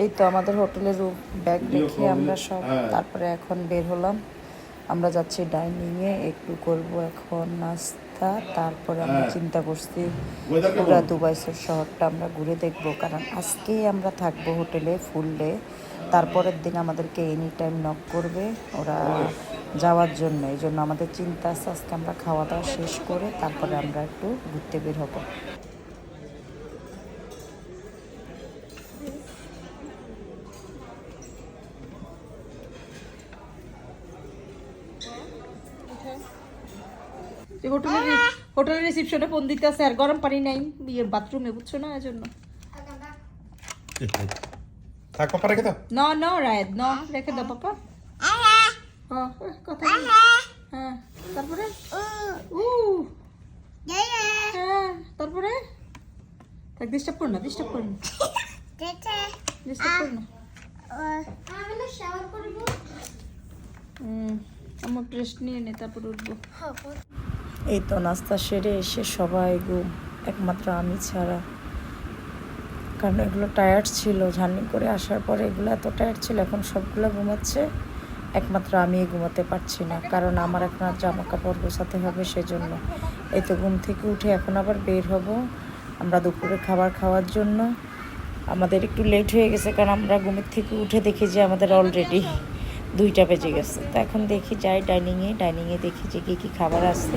এই তো আমাদের হোটেলের ব্যাগ রেখে আমরা সব তারপরে এখন বের হলাম। আমরা যাচ্ছি ডাইনিংয়ে একটু করব এখন নাস্তা তারপরে আমরা চিন্তা করছি পুরা দুবাই শহরটা আমরা ঘুরে দেখব কারণ আজকেই আমরা থাকব হোটেলে ফুল ডে তারপরের দিন আমাদেরকে এনি টাইম নক করবে ওরা যাওয়ার জন্য। এই জন্য আমাদের চিন্তা আছে আজকে আমরা খাওয়া দাওয়া শেষ করে তারপরে আমরা একটু ঘুরতে বের হব। যে হোটেলের হোটেলের রিসেপশনে ফোন দিতে আছে আর গরম পানি নাই। বিয়ের বাথরুমে বুঝছ না? এজন্য। থাক পাপা রেখে দাও। ন ন রায়ত ন রেখে দাও পাপা। কথা হ্যাঁ তারপরে? উ হ্যাঁ তারপরে? থাক ডিস্টার্ব কর না ডিস্টার্ব কর না। ডিস্টার্ব কর না। আমার রেস্ট নিয়ে নে তারপর উঠবো। এই তো নাস্তা সেরে এসে সবাই ঘুম একমাত্র আমি ছাড়া। কারণ এগুলো টায়ার্ড ছিল জার্নি করে আসার পরে এগুলো এত টায়ার্ড ছিল, এখন সবগুলো ঘুমাচ্ছে। একমাত্র আমি ঘুমাতে পারছি না, কারণ আমার এখন আর জামা কাপড় গোছাতে হবে সেজন্য। এই তো ঘুম থেকে উঠে এখন আবার বের হব আমরা দুপুরে খাবার খাওয়ার জন্য। আমাদের একটু লেট হয়ে গেছে, কারণ আমরা ঘুমের থেকে উঠে দেখি যে আমাদের অলরেডি দুইটা বেজে গেছে। তো এখন দেখি যাই ডাইনিংয়ে ডাইনিংয়ে দেখি যে কী কী খাবার আছে।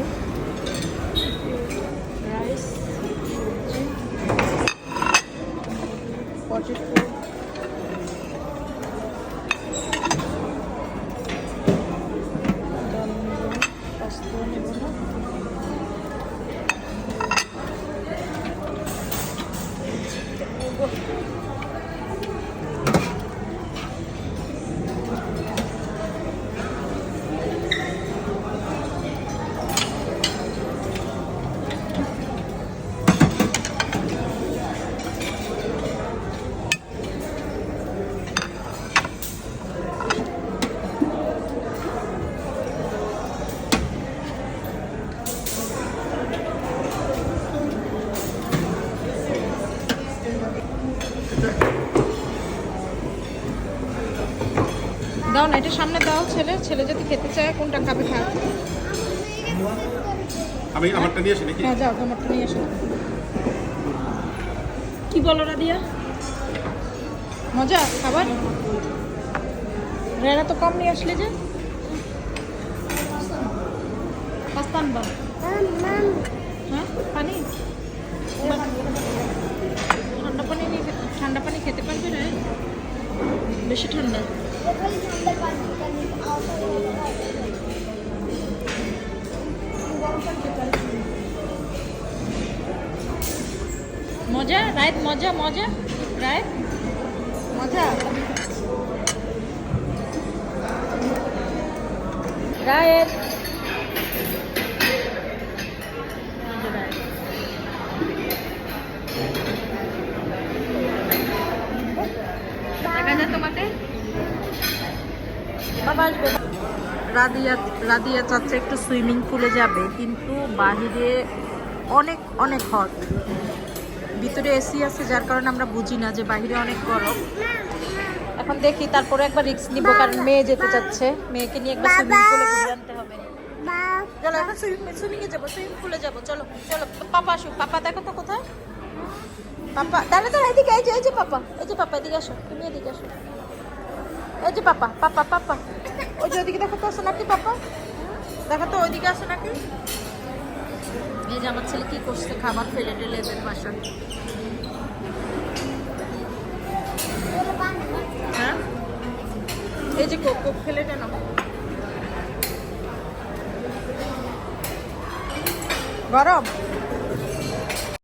দাও না এটা সামনে দাও ছেলে। ছেলে যদি খেতে চায় কোনটা খাবে খাও। আমি আমারটা নিয়ে আসি নাকি? হ্যাঁ যাও টমাটো নিয়ে এসো কি বলো রাদিয়া মজা? খাবার? রেনা তো কম নিয়ে আসলে যে। পাস্তা আনবা। হ্যাঁ পানি? ঠান্ডা পানি নিয়ে ঠান্ডা পানি খেতে পারবে রে বেশি ঠান্ডা। মজা রায়ত মজা মজা রায়ত মজা। রায়ত রাদিয়া রাদিয়া চাচ্ছে একটু সুইমিং পুলে যাবে কিন্তু বাহিরে অনেক অনেক হট। ভিতরে এসি আছে যার কারণে আমরা বুঝি না যে বাইরে অনেক গরম। এখন দেখি তারপরে একবার রিস্ক নিব কারণ মেয়ে যেতে চাচ্ছে। মেয়েকে নিয়ে একবার সুইমিং পুলে ঘুরে আনতে হবে। চলো এখন সুইমিং এ যাব সুইমিং পুলে যাব। চলো চলো পাপা আসুক। পাপা দেখো তো কোথায়। পাপা দাঁড়া দাঁড়া এদিকে এই যে এই যে পাপা এই যে পাপা এদিকে আসো। তুমি এদিকে আসো। এই যে পাপা পাপা পাপা। ওই যে ওইদিকে দেখো তো আসো নাকি পাপা। দেখো তো ওইদিকে আসো নাকি। এই যে আমার ছেলে কি করছে? খাবার ফেলে টেলে এদের বাসায়। হ্যাঁ? এই যে কোক কোক ফেলে কেন? গরম?